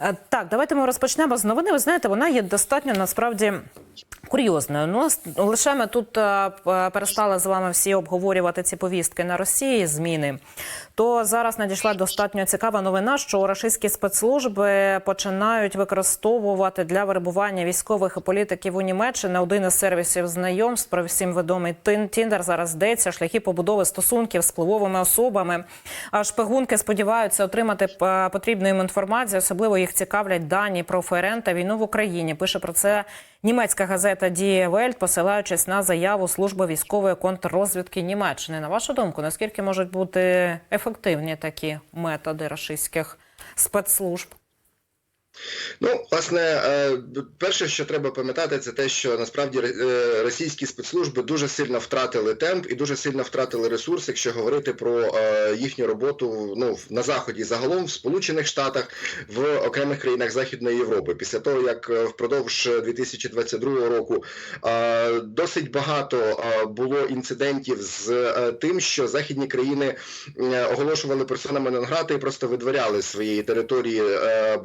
Е, Так, давайте ми розпочнемо з новини. Ви знаєте, вона є достатньо насправді курйозною. Ну лише ми тут е, перестали з вами всі обговорювати ці повістки на Росії, зміни. То зараз надійшла достатньо цікава новина, що рашистські спецслужби починають використовувати для вербування військових і політиків у Німеччині один із сервісів знайомств про всім відомий Тіндер. Зараз йдеться шляхи побудови стосунків з впливовими особами. Шпигунки сподіваються отримати п- потрібну їм інформацію. Особливо їх цікавлять дані про ФРН та війну в Україні. Пише про це німецька газета Die Welt, посилаючись на заяву служби військової контррозвідки Німеччини. На вашу думку, наскільки можуть бути ефективні такі методи рашистських спецслужб? Ну, власне, е, перше, що треба пам'ятати, це те, що насправді е, російські спецслужби дуже сильно втратили темп і дуже сильно втратили ресурс, якщо говорити про е, їхню роботу ну, на заході, загалом в Сполучених Штатах, в окремих країнах Західної Європи. Після того, як впродовж 2022 року досить багато було інцидентів з тим, що західні країни оголошували персонами Нонграта і просто видворяли з своєї території е,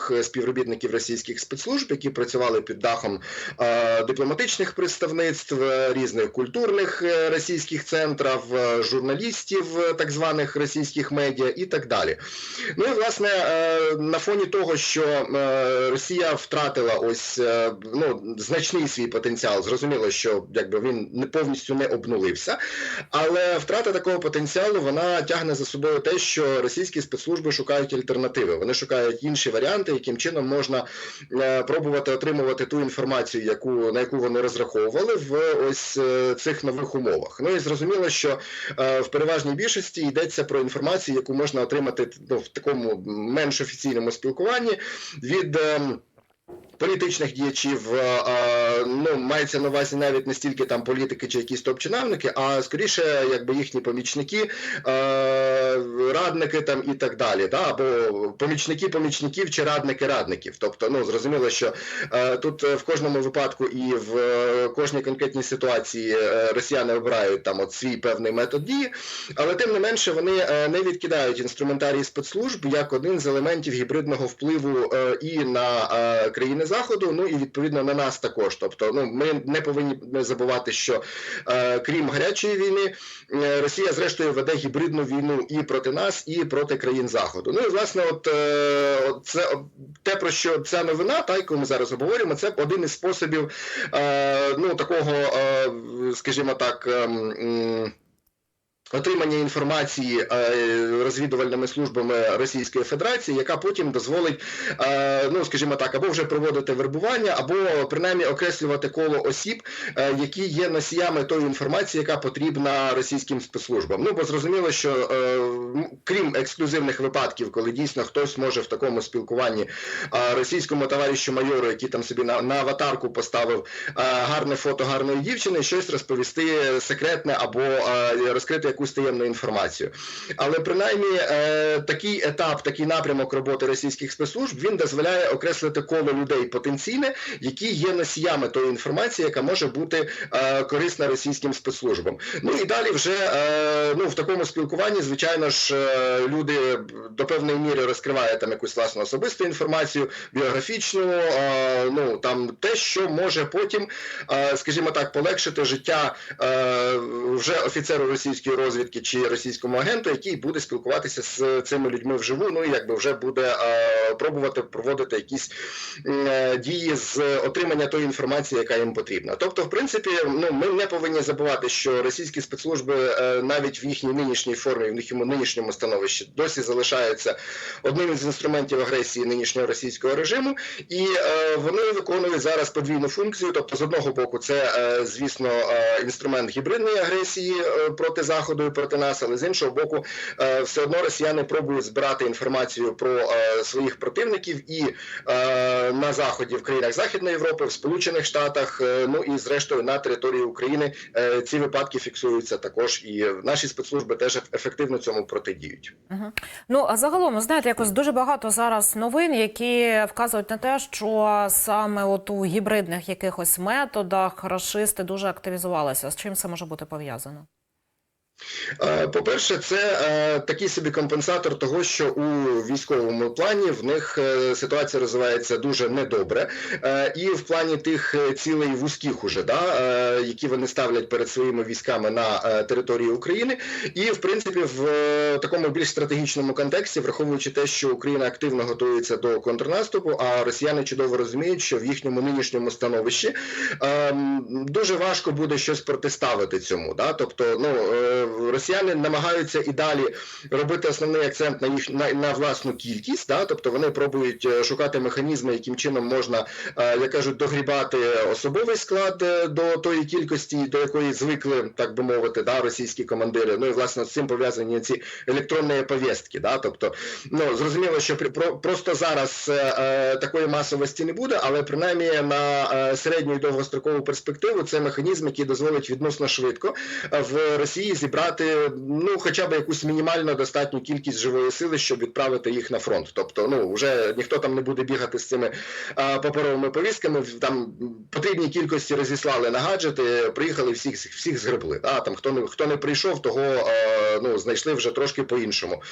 багатьох співробітників російських спецслужб, які працювали під дахом е, дипломатичних представництв, е, різних культурних е, російських центрів, е, журналістів е, так званих російських медіа і так далі. Ну і власне е, на фоні того, що е, Росія втратила ось е, ну значний свій потенціал, зрозуміло, що якби він не повністю не обнулився, але втрата такого потенціалу вона тягне за собою те, що російські спецслужби шукають альтернативи. Вони шукають інші варіанти, яким чином можна е, пробувати отримувати ту інформацію, яку на яку вони розраховували в ось е, цих нових умовах. Ну і зрозуміло, що е, в переважній більшості йдеться про інформацію, яку можна отримати ну, в такому менш офіційному спілкуванні від. ем, Політичних діячів ну мається на увазі навіть не стільки там політики чи якісь топ-чиновники, а скоріше, якби їхні помічники, радники там і так далі, да? або помічники помічників чи радники радників. Тобто, ну зрозуміло, що е, тут е, в кожному випадку і в е, кожній конкретній ситуації е, росіяни обирають там от свій певний метод дії, але тим не менше вони е, не відкидають інструментарій спецслужб як один з елементів гібридного впливу е, і на е, країни заходу, ну і відповідно на нас також. Тобто, ну ми не повинні забувати, що е, крім гарячої війни, е, Росія зрештою веде гібридну війну і проти нас, і проти країн заходу. Ну і власне, от е, це те про що ця новина, та яку ми зараз обговорюємо, це один із способів е, ну такого, е, скажімо так. Отримання інформації е, розвідувальними службами Російської Федерації, яка потім дозволить, е, ну скажімо так, або вже проводити вербування, або принаймні окреслювати коло осіб, е, які є носіями тої інформації, яка потрібна російським спецслужбам. Ну бо зрозуміло, що крім ексклюзивних випадків, коли дійсно хтось може в такому спілкуванні російському товаришу майору, який там собі на, на аватарку поставив гарне фото гарної дівчини, щось розповісти секретне або розкрити якусь таємну інформацію. Але принаймні е, такий етап, такий напрямок роботи російських спецслужб він дозволяє окреслити коло людей потенційне, які є носіями тої інформації, яка може бути е, корисна російським спецслужбам. Ну і далі вже е, ну в такому спілкуванні, звичайно ж, люди до певної міри розкривають там якусь власну особисту інформацію, біографічну, ну там те, що може потім, скажімо так, полегшити життя вже офіцеру російської розвідки чи російському агенту, який буде спілкуватися з цими людьми вживу, ну і якби вже буде е, пробувати проводити якісь е, дії з отримання тої інформації, яка їм потрібна. Тобто, в принципі, ну ми не повинні забувати, що російські спецслужби е, навіть в їхній нинішній формі, в їхньому нинішньому становищі досі залишаються одним із інструментів агресії нинішнього російського режиму, і е, вони виконують зараз подвійну функцію. Тобто, з одного боку, це е, звісно е, інструмент гібридної агресії е, проти заходу і проти нас, але з іншого боку, е, все одно росіяни пробують збирати інформацію про е, своїх противників і е, на заході в країнах Західної Європи, в Сполучених Штатах, ну і зрештою на території України ці випадки фіксуються також, і наші спецслужби теж ефективно цьому протидіють. Ну а загалом, знаєте, якось дуже багато зараз новин, які вказують на те, що саме от у гібридних якихось методах рашисти дуже активізувалися. З чим це може бути пов'язано? Е, По-перше, це е, такий собі компенсатор того, що у військовому плані в них е, ситуація розвивається дуже недобре, і в плані тих цілей вузьких уже, да, які вони ставлять перед своїми військами на території України, і в принципі в такому більш стратегічному контексті, враховуючи те, що Україна активно готується до контрнаступу, а росіяни чудово розуміють, що в їхньому нинішньому становищі ем, дуже важко буде щось протиставити цьому. Да? Тобто, ну росіяни намагаються і далі робити основний акцент на їх на, на власну кількість. Да? Тобто вони пробують е, шукати механізми, яким чином можна, е, як кажуть, догрібати особовий склад е, до тої кількості, до якої звикли, так би мовити, да, російські командири. Ну і власне з цим пов'язані ці електронні повістки. Да? Тобто, ну зрозуміло, що про, просто зараз е, такої масовості не буде, але принаймні на е, середню і довгострокову перспективу це механізм, який дозволить відносно швидко в Росії зібрати ну хоча б якусь мінімально достатню кількість живої сили, щоб відправити їх на фронт. Тобто, ну вже ніхто там не буде бігати з цими е, паперовими повістками. Там потрібній кількості розіслали на гаджети, приїхали всіх всіх згребли. А там хто не хто не прийшов, того е, ну знайшли вже трошки по-іншому,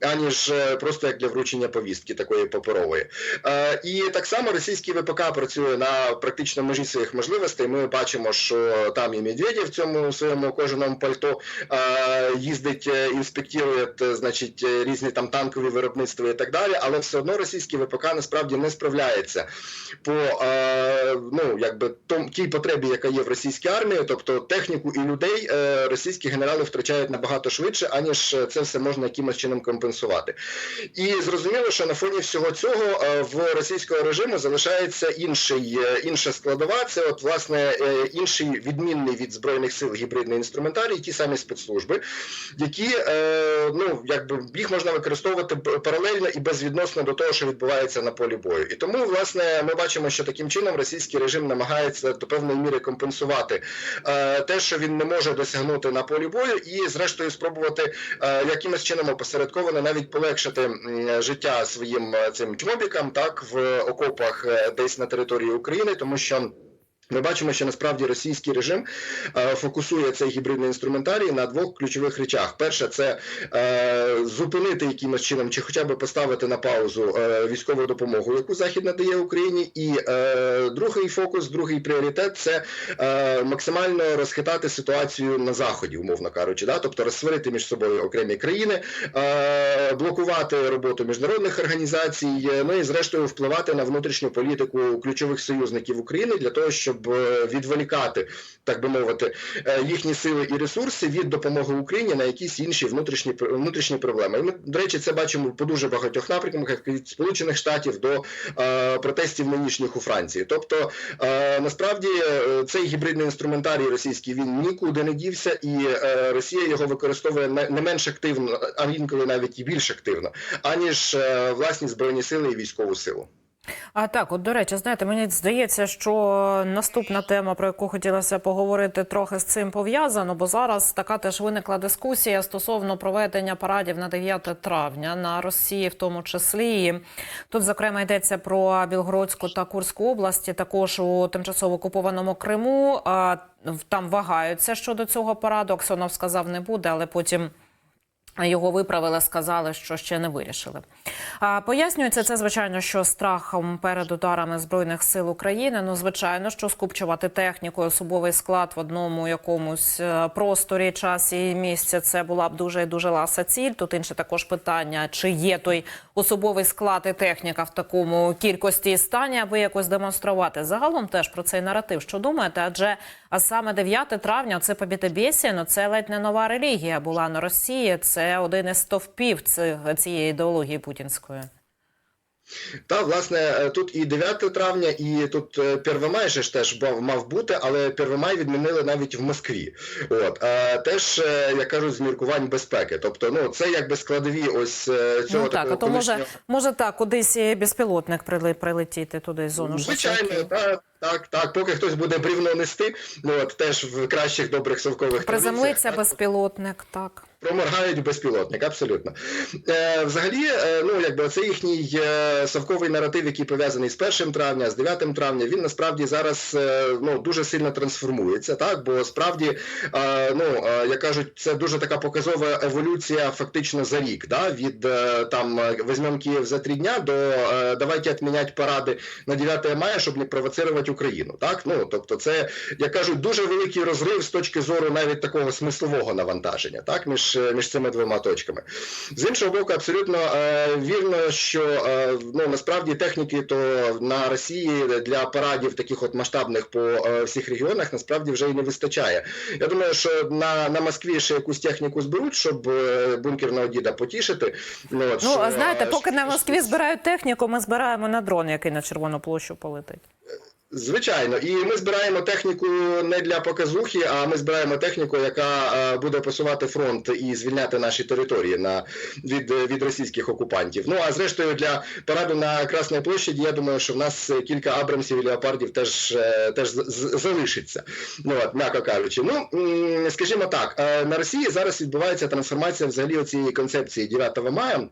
аніж е, просто як для вручення повістки такої паперової. Е, і так само російський ВПК працює на практично межі своїх можливостей. Ми бачимо, що там і Медведєв в цьому своєму кожаному пальто їздить, е, інспектує, е, значить, е, різні там танкові виробництва і так далі. Але все одно російські ВПК насправді не справляється по е, ну якби том тій потребі, яка є в російській армії, тобто техніку і людей е, російські генерали втрачають набагато швидше, аніж це все можна якимось чином компенсувати. І зрозуміло, що на фоні всього цього е, в російського режиму залишається інший е, інша складова. Це от власне е, інший відмінний від збройних сил гібридний інструментарій, ті самі спецслужби, які е, ну якби їх можна використовувати паралельно і безвідносно до того, що відбувається на полі бою. І тому, власне, ми бачимо, що таким чином російський режим намагається до певної міри компенсувати е, те, що він не може досягнути на полі бою, і зрештою спробувати е, якимось чином опосередковано навіть полегшити життя своїм е, цим чмобікам, так в окопах десь на території України, тому що. Ми бачимо, що насправді російський режим е, фокусує цей гібридний інструментарій на двох ключових речах: перше це е, зупинити якимось чином, чи хоча б поставити на паузу е, військову допомогу, яку захід надає Україні, і е, другий фокус, другий пріоритет це е, максимально розхитати ситуацію на заході, умовно кажучи, да? тобто розсварити між собою окремі країни, е, блокувати роботу міжнародних організацій, ну і зрештою впливати на внутрішню політику ключових союзників України для того, щоб е, відволікати, так би мовити, е, їхні сили і ресурси від допомоги Україні на якісь інші внутрішні внутрішні проблеми. І ми, до речі, це бачимо по дуже багатьох напрямках як від Сполучених Штатів до е, протестів нинішніх у Франції. Тобто насправді цей гібридний інструментарій російський він нікуди не дівся, і Росія його використовує не, менш активно, а інколи навіть і більш активно, аніж власні збройні сили і військову силу. А так, от до речі, знаєте, мені здається, що наступна тема, про яку хотілося поговорити, трохи з цим пов'язано, бо зараз така теж виникла дискусія стосовно проведення парадів на 9 травня на Росії, в тому числі. Тут, зокрема, йдеться про Білгородську та Курську області, також у тимчасово окупованому Криму. А, Там вагаються щодо цього параду. Аксонов сказав, не буде, але потім. Його виправили, сказали, що ще не вирішили. А, Пояснюється це, звичайно, що страхом перед ударами збройних сил України. Ну, звичайно, що скупчувати техніку, особовий склад в одному якомусь е, просторі, часі і місці це була б дуже і дуже ласа ціль. Тут інше також питання, чи є той особовий склад і техніка в такому кількості і стані, аби якось демонструвати. Загалом теж про цей наратив. Що думаєте? Адже а саме 9 травня це побітебєсія, ну це ледь не нова релігія була на Росії. Це один із стовпів цієї ідеології путінської. Та власне е, тут і 9 травня, і тут е, Первомай же ж теж мав, бути, але Первомай відмінили навіть в Москві. От е, теж е, я кажу з міркувань безпеки. Тобто, ну це якби складові ось е, цього ну так, такого а то може, колишнього- може так, кудись і безпілотник прилетіти туди зону Звичайно, Шосейки. та Так, так, поки хтось буде брівно нести, ну от теж в кращих добрих совкових Приземлиться безпілотник, так. Проморгають безпілотник, абсолютно. Е, взагалі, е, ну якби це їхній е, совковий наратив, який пов'язаний з 1 травня, з 9 травня, він насправді зараз е, ну дуже сильно трансформується, так бо справді, е, ну е, як кажуть, це дуже така показова еволюція, фактично за рік. Да, від е, там е, візьмемо Київ за три дня до е, давайте відміняти паради на 9 мая, щоб не провоцирувати Україну. Так, ну тобто, це як кажуть, дуже великий розрив з точки зору навіть такого смислового навантаження, так між е, між цими двома точками. З іншого боку, абсолютно е, вірно, що е, ну насправді техніки то на Росії для парадів таких от масштабних по е, всіх регіонах насправді вже і не вистачає. Я думаю, що на, на Москві ще якусь техніку зберуть, щоб е, бункерного діда потішити. Ну, от, Ну, що, а знаєте, е, поки на що- Москві збирають техніку, ми збираємо на дрон, який на Червону площу полетить. Звичайно, і ми збираємо техніку не для показухи, а ми збираємо техніку, яка е, буде посувати фронт і звільняти наші території на від, від російських окупантів. Ну а зрештою для параду на Красній площаді, я думаю, що в нас кілька абрамсів і леопардів теж е, теж залишиться. Ну от, м'яко кажучи. Ну скажімо так, е, на Росії зараз відбувається трансформація взагалі цієї концепції 9 мая.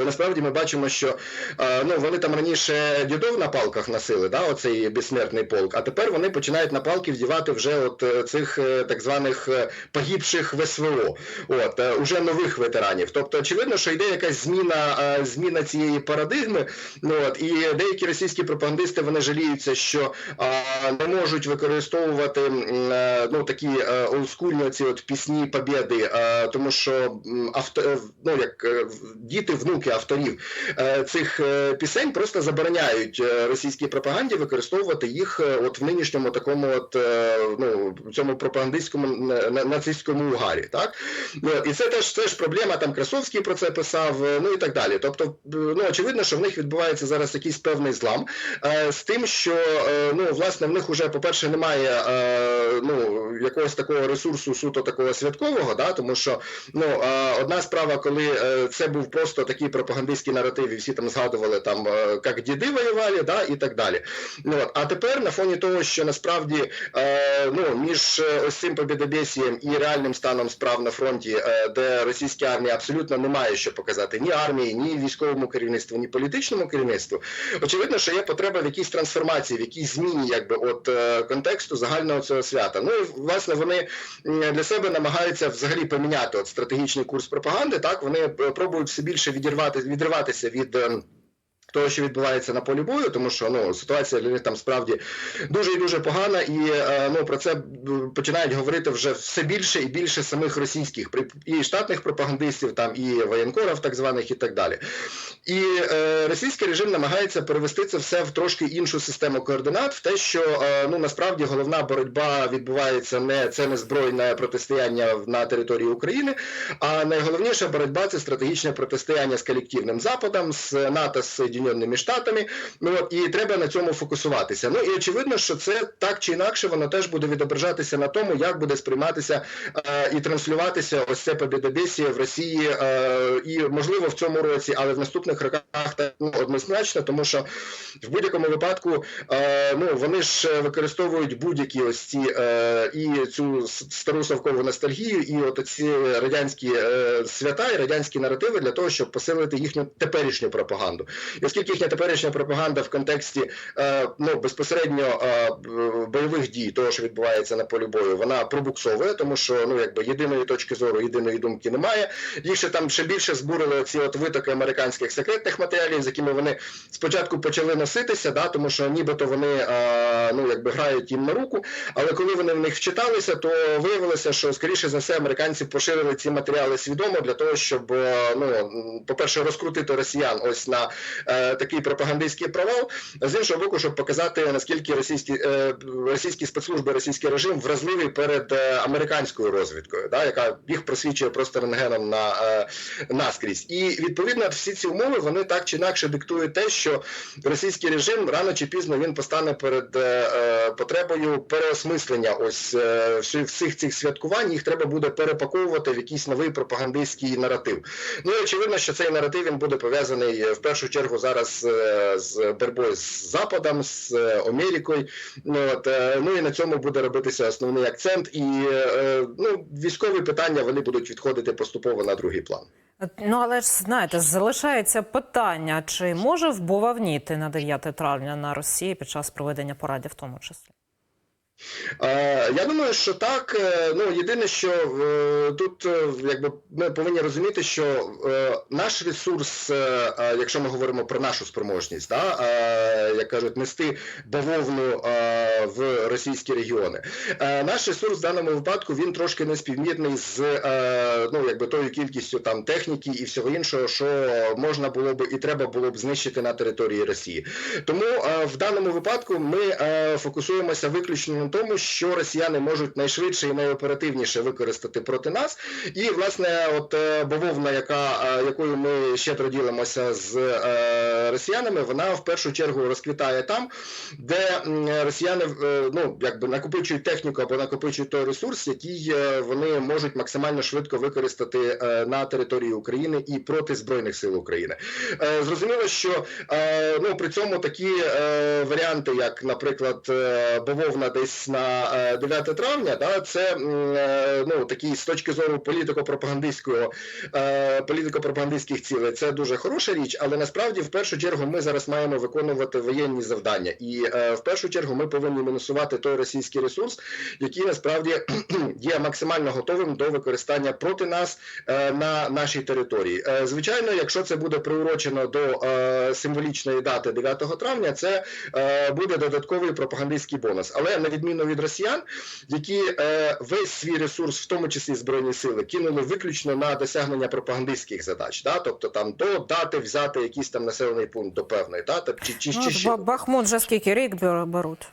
Бо насправді ми бачимо, що е, ну вони там раніше дідов на палках носили, да, оцей безсмертний полк, а тепер вони починають на палки вдівати вже от е, цих е, так званих погибших в СВО, от уже нових ветеранів. Тобто, очевидно, що йде якась зміна, зміна цієї парадигми. Ну от і деякі російські пропагандисти вони жаліються, що не можуть використовувати ну такі олдскульні ці от пісні побєди, тому що авто, ну як діти, внуки авторів е, цих е, пісень просто забороняють е, російській пропаганді використовувати їх от в нинішньому такому от ну цьому пропагандистському на- на- нацистському угарі. Так ну, і це теж теж проблема. Там Красовський про це писав, ну і так далі. Тобто, ну очевидно, що в них відбувається зараз якийсь певний злам з тим, що ну власне в них уже, по-перше, немає ну якогось такого ресурсу суто такого святкового, да, тому що ну одна справа, коли це був просто такий пропагандистський наратив, всі там згадували там, е, як діди воювали, да, і так далі. Ну, от. А тепер на фоні того, що насправді е, ну, між е, ось цим побєдобєсієм і реальним станом справ на фронті, е, де російська армія абсолютно не має що показати ні армії, ні військовому керівництву, ні політичному керівництву, очевидно, що є потреба в якійсь трансформації, в якійсь зміні якби от е, контексту загального цього свята. Ну і власне вони для себе намагаються взагалі поміняти от стратегічний курс пропаганди. Так вони пробують все більше відірвати відриватися від. Того, що відбувається на полі бою, тому що ну ситуація для них там справді дуже і дуже погана, і е, ну про це починають говорити вже все більше і більше самих російських і штатних пропагандистів, там і воєнкорів, так званих, і так далі. І е, російський режим намагається перевести це все в трошки іншу систему координат, в те, що е, ну насправді головна боротьба відбувається не це не збройне протистояння на території України, а найголовніша боротьба це стратегічне протистояння з колективним Западом, з НАТО, з Соєдиненими Штатами. Ну і треба на цьому фокусуватися. Ну і очевидно, що це так чи інакше воно теж буде відображатися на тому, як буде сприйматися е, і транслюватися ось це побєдобєсіє в Росії, е, і можливо в цьому році, але в наступних роках так ну, однозначно, тому що в будь-якому випадку е, ну вони ж використовують будь-які ось ці е, і цю стару совкову ностальгію, і от ці радянські е, свята і радянські наративи для того, щоб посилити їхню теперішню пропаганду. І оскільки їхня теперішня пропаганда в контексті е, ну безпосередньо е, бойових дій, того, що відбувається на полі бою, вона пробуксовує, тому що ну якби єдиної точки зору, єдиної думки немає. Їх ще там ще більше збурили ці от витоки американських секретних матеріалів, з якими вони спочатку почали носитися, да, тому що нібито вони е, ну якби грають їм на руку. Але коли вони в них вчиталися, то виявилося, що скоріше за все американці поширили ці матеріали свідомо для того, щоб ну по-перше, розкрутити росіян ось на такий пропагандистський провал. З іншого боку, щоб показати наскільки російські е, російські спецслужби, російський режим вразливий перед е, американською розвідкою, да, яка їх просвічує просто рентгеном на е, наскрізь. І відповідно всі ці умови вони так чи інакше диктують те, що російський режим рано чи пізно він постане перед потребою переосмислення ось всіх цих святкувань. Їх треба буде перепаковувати в якийсь новий пропагандистський наратив. Ну і очевидно, що цей наратив він буде пов'язаний в першу чергу з зараз е, з боротьбою з Западом, з е, Америкою. Ну, от, е, ну і на цьому буде робитися основний акцент. І ну, військові питання вони будуть відходити поступово на другий план. Ну але ж знаєте, залишається питання, чи може вбувавніти на 9 травня на Росії під час проведення парадів, в тому числі. Е, Я думаю, що так. Е, Ну єдине, що е, тут якби ми повинні розуміти, що наш ресурс, якщо ми говоримо про нашу спроможність, да, як кажуть, нести бавовну в російські регіони. Наш ресурс в даному випадку він трошки не співмірний з ну якби тою кількістю там техніки і всього іншого, що можна було б і треба було б знищити на території Росії. Тому в даному випадку ми фокусуємося виключно тому, що росіяни можуть найшвидше і найоперативніше використати проти нас. І власне, от е, бавовна, яка е, якою ми щедро ділимося з е, росіянами, вона в першу чергу розквітає там, де росіяни ну якби накопичують техніку або накопичують той ресурс, який вони можуть максимально швидко використати на території України і проти збройних сил України. Зрозуміло, що ну при цьому такі варіанти, як, наприклад, бавовна десь на е, 9 травня, да, це е, ну такі з точки зору політико-пропагандистського е, політико-пропагандистських цілей. Це дуже хороша річ, але насправді в першу чергу ми зараз маємо виконувати воєнні завдання, і е, в першу чергу ми повинні мінусувати той російський ресурс, який насправді є максимально готовим до використання проти нас е, на нашій території. Е, Звичайно, якщо це буде приурочено до е, символічної дати 9 травня, це е, буде додатковий пропагандистський бонус. Але на відміну від росіян, які е, весь свій ресурс, в тому числі збройні сили, кинули виключно на досягнення пропагандистських задач, да? тобто там до дати взяти якийсь там населений пункт до певної дати, чи, чи, Ну, чи, от Бахмут вже скільки рік беруть.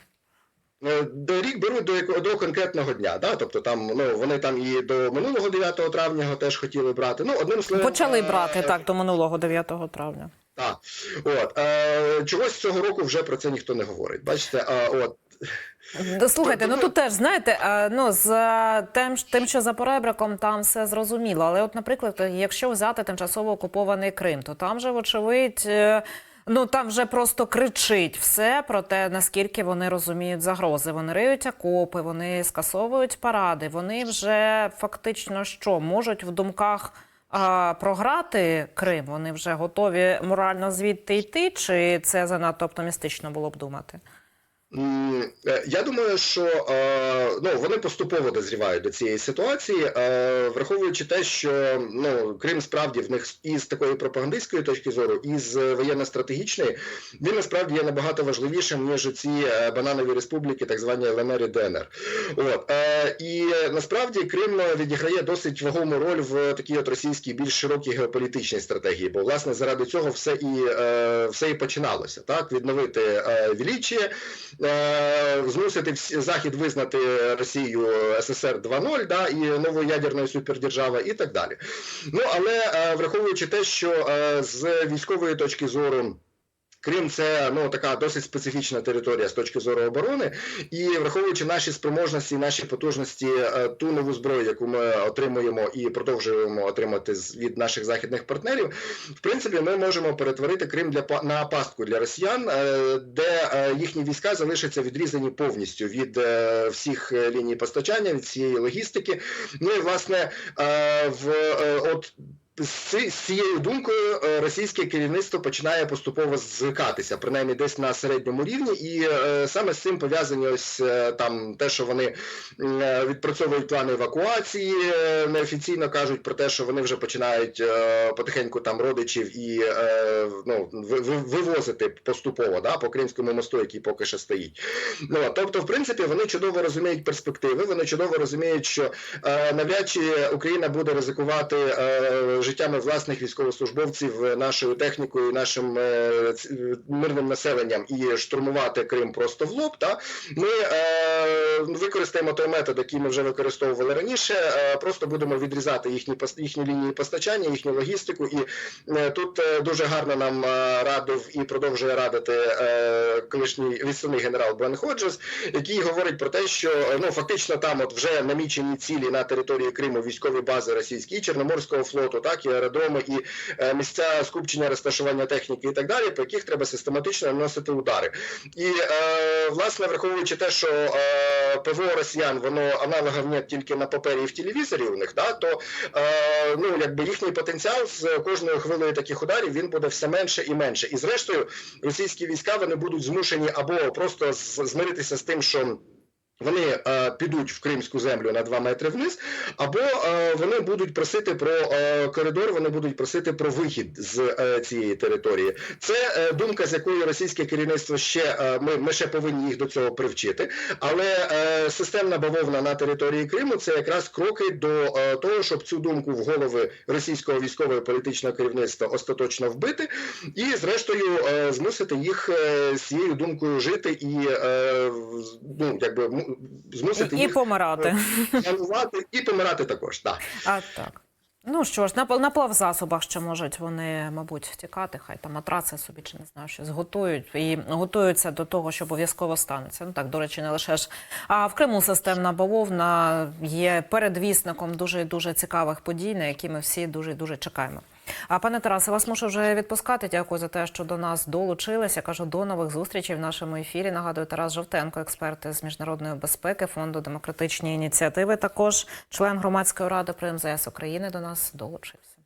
Е, До рік беруть до до конкретного дня, да? тобто там ну вони там і до минулого 9 травня теж хотіли брати. Ну одним словом Почали е, брати так до минулого 9 травня. Так, от е, чогось цього року вже про це ніхто не говорить. Бачите, а от Да, Слухайте, ну тут теж знаєте, ну з е, тим, тим, що за поребриком там все зрозуміло. Але, от, наприклад, якщо взяти тимчасово окупований Крим, то там же, вочевидь, е, ну там вже просто кричить все про те, наскільки вони розуміють загрози. Вони риють окопи, вони скасовують паради. Вони вже фактично що можуть в думках. А програти Крим, вони вже готові морально звідти йти, чи це занадто оптимістично було б думати? Е, Я думаю, що е, ну, вони поступово дозрівають до цієї ситуації, е, враховуючи те, що ну, Крим справді в них і з такої пропагандистської точки зору, і з воєнно-стратегічної, він насправді є набагато важливішим, ніж ці бананові республіки, так звані ЛНР і ДНР. От, і насправді Крим відіграє досить вагому роль в такій от російській більш широкій геополітичній стратегії, бо власне заради цього все і, все і починалося. Так? Відновити е, змусити всі- Захід визнати Росію СССР 2.0 да, і новою ядерною супердержавою і так далі. Ну але е, враховуючи те, що е, з військової точки зору. Крим це ну така досить специфічна територія з точки зору оборони, і враховуючи наші спроможності, наші потужності, е, ту нову зброю, яку ми отримуємо і продовжуємо отримати від наших західних партнерів, в принципі, ми можемо перетворити Крим для на пастку для росіян, е, де е, їхні війська залишаться відрізані повністю від всіх ліній постачання, від всієї логістики. Ну і власне в от. З цією думкою е, російське керівництво починає поступово звикатися, принаймні десь на середньому рівні, і е, саме з цим пов'язані ось е, там те, що вони відпрацьовують плани евакуації, неофіційно кажуть про те, що вони вже починають потихеньку там родичів і ну, ви- ви- вивозити поступово да, по Кримському мосту, який поки що стоїть. Ну, тобто, в принципі, вони чудово розуміють перспективи, вони чудово розуміють, що навряд чи Україна буде ризикувати життями власних військовослужбовців, е, нашою технікою, нашим е, мирним населенням і штурмувати Крим просто в лоб. Та ми е, використаємо той метод, який ми вже використовували раніше. Просто будемо відрізати їхні їхні лінії постачання, їхню логістику. І тут дуже гарно нам радив і продовжує радити колишній відставний генерал Бен Ходжес, який говорить про те, що ну фактично там от вже намічені цілі на території Криму військові бази російські Чорноморського флоту, так так і аеродроми, і е, місця скупчення розташування техніки і так далі, по яких треба систематично наносити удари. І е, власне, враховуючи те, що е, ПВО Росіян воно аналогів тільки на папері і в телевізорі у них, да, то ну якби їхній потенціал з кожною хвилею таких ударів він буде все менше і менше. І зрештою, російські війська вони будуть змушені або просто змиритися з тим, що. Вони е, підуть в кримську землю на 2 метри вниз, або е, вони будуть просити про е, коридор, вони будуть просити про вихід з е, цієї території. Це е, думка, з якою російське керівництво ще е, ми, ми ще повинні їх до цього привчити. Але е, системна бавовна на території Криму це якраз кроки до е, того, щоб цю думку в голови російського військового політичного керівництва остаточно вбити, і зрештою е, змусити їх е, з цією думкою жити і е, ну якби змусити І, і їх помирати. планувати і помирати також. Так. А так. Ну що ж, на, на плавзасобах ще можуть вони, мабуть, тікати, хай там матраци собі чи не знаю, щось готують і готуються до того, що обов'язково станеться. Ну так, до речі, не лише ж. А в Криму системна бавовна є передвісником дуже дуже цікавих подій, на які ми всі дуже дуже чекаємо. А пане Тарасе, вас мушу вже відпускати. Дякую за те, що до нас долучилися. Кажу до нових зустрічей в нашому ефірі. Нагадую, Тарас Жовтенко, експерт з міжнародної безпеки, фонду демократичні ініціативи. Також член громадської ради при МЗС України до нас долучився.